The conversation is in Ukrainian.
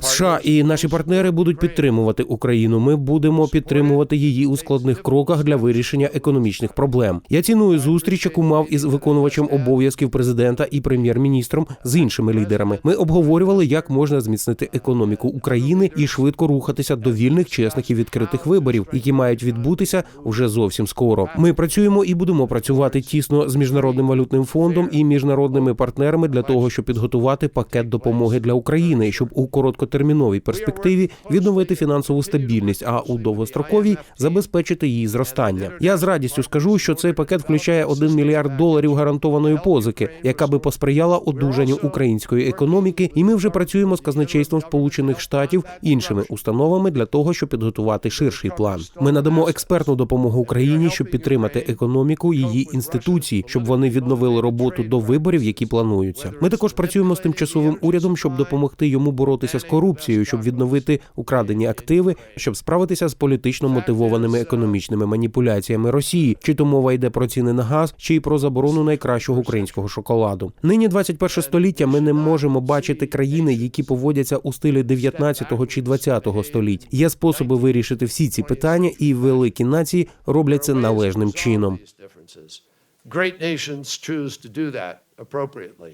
США і наші партнери будуть підтримувати Україну. Ми будемо підтримувати її у складних кроках для вирішення економічних проблем. Я ціную зустріч, яку мав із виконувачем обов'язків президента і прем'єр-міністром з іншими лідерами. Ми обговорювали, як можна зміцнити економіку України і швидко рухатися до вільних, чесних і відкритих виборів, які мають відбутися вже зовсім скоро. Ми працюємо і будемо працювати тісно з міжнародним валютним фондом і міжнародними партнерами для того, щоб підготувати пакет допомоги для України, щоб у короткотерміновій перспективі відновити фінансову стабільність, а у довгостроковій забезпечити її зростання. Я з радістю скажу, що цей пакет включає 1 мільярд доларів гарантованої позики, яка би посприяла одужанню української економіки. І ми вже працюємо з казначейством Сполучених Штатів іншими установами для того, щоб підготувати ширший план. Ми надамо експертну допомогу Україні, щоб підтримати економіку її інституцій, щоб вони відновили роботу до виборів, які плануються. Ми також працюємо з тимчасовим урядом, щоб допомогти йому боротися з корупцією, щоб відновити украдені активи, щоб справитися з політично мотивованими економічними маніпуляціями Росії, чи то мова йде про ціни на газ, чи й про заборону найкращого українського шоколаду. Нині 21 століття. Ми не можемо бачити країни, які поводяться у стилі 19 чи 20 століть. Є способи вирішити всі ці питання, і великі нації роблять це належним чином. Great nations choose to do that appropriately.